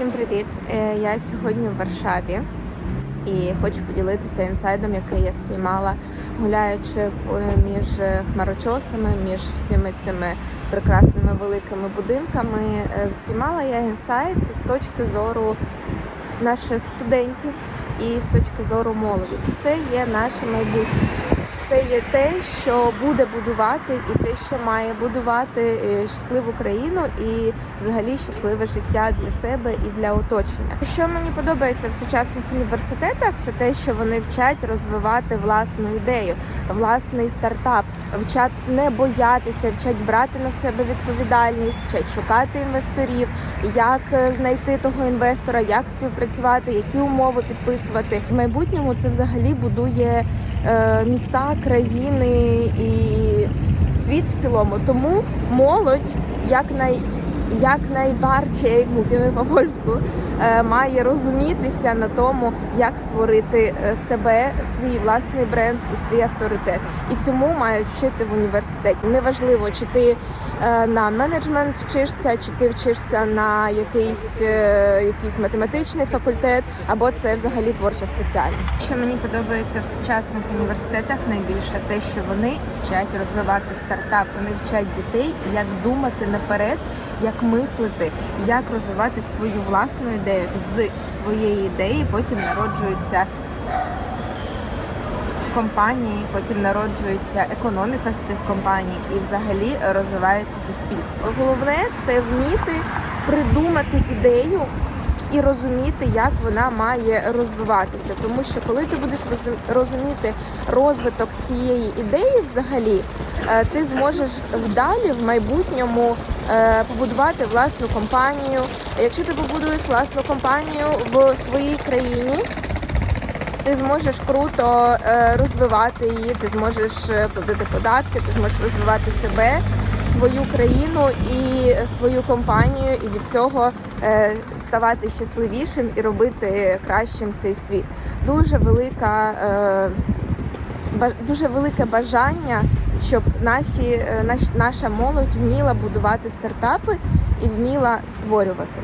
Всім привіт! Е, Я сьогодні в Варшаві і хочу поділитися інсайдом, який я спіймала, гуляючи між хмарочосами, між всіми цими прекрасними великими будинками. Е, Спіймала я інсайт з точки зору наших студентів і з точки зору молоді. Це є наше майбутнє. Це є те, що буде будувати, і те, що має будувати е, щасливу країну і взагалі щасливе життя для себе і для оточення. Що мені подобається в сучасних університетах, це те, що вони вчать розвивати власну ідею, власний стартап, вчать не боятися, вчать брати на себе відповідальність, вчать шукати інвесторів, як е, знайти того інвестора, як співпрацювати, які умови підписувати. В майбутньому це взагалі будує міста, країни і світ в цілому. Тому молодь як най як найбарче, mówimy по польську, е, має розумітися на тому, як створити е, себе, свій власний бренд і свій авторитет. І цьому мають вчити в університеті. Неважливо, чи ти е, на менеджмент вчишся, чи ти вчишся на якийсь, е, якийсь математичний факультет, або це взагалі творча спеціальність. Що мені подобається в сучасних університетах найбільше те, що вони вчать розвивати стартап, вони вчать дітей, як думати наперед, як мислити, як розвивати свою власну ідею з своєї ідеї. Потім народжується компанії, потім народжується економіка з цих компаній і взагалі розвивається суспільство. Головне це вміти придумати ідею і розуміти, як вона має розвиватися. Тому що коли ти будеш розуміти розвиток цієї ідеї, взагалі, е, ти зможеш вдалі в майбутньому побудувати власну компанію. Якщо ти побудуєш власну компанію в своїй країні, ти зможеш круто е, розвивати її, ти зможеш е, платити податки, ти зможеш розвивати себе, свою країну і свою компанію, і від цього е, ставати щасливішим і робити кращим цей світ. Дуже велика. Дуже велике бажання, щоб наші, е, наш, наша молодь вміла будувати стартапи і вміла створювати.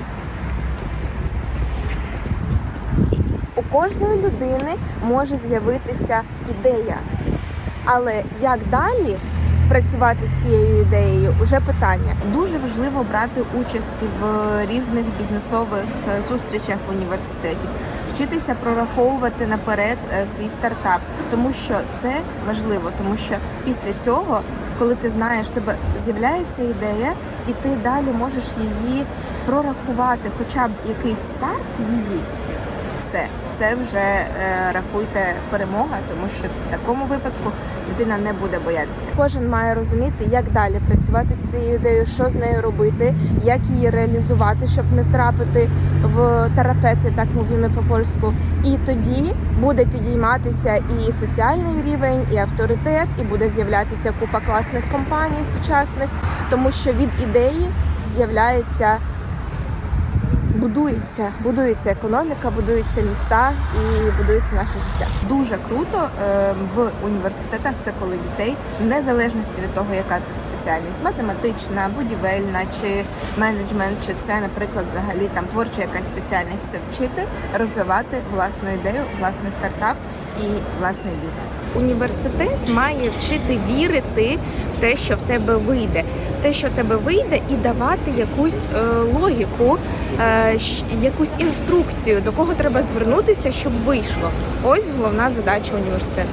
У кожної людини може з'явитися ідея. Але як далі працювати з цією ідеєю вже питання. Дуже важливо брати участь в різних бізнесових е, зустрічах в університеті, вчитися прораховувати наперед е, свій стартап, тому що це важливо, тому що після цього, коли ти знаєш, тебе з'являється ідея, і ти далі можеш її прорахувати, хоча б якийсь старт її все, це вже е, рахуйте перемога, тому що в такому випадку дитина не буде боятися. Кожен має розуміти, як далі працювати з цією ідеєю, що з нею робити, як її реалізувати, щоб не втрапити в тарапети, так мовимо по польську. І тоді буде підійматися і соціальний рівень, і авторитет, і буде з'являтися купа класних компаній сучасних, тому що від ідеї з'являється будується, будується економіка, будуються міста і будується наше життя. Дуже круто е, в університетах. Це коли дітей, в незалежності від того, яка це спеціальність, математична, будівельна чи менеджмент, чи це, наприклад, взагалі там творча якась спеціальність, це вчити розвивати власну ідею, власний стартап. І власний бізнес. Університет має вчити вірити в те, що в тебе вийде, в те, що в тебе вийде, і давати якусь е, логіку, е, якусь інструкцію, до кого треба звернутися, щоб вийшло. Ось головна задача університету.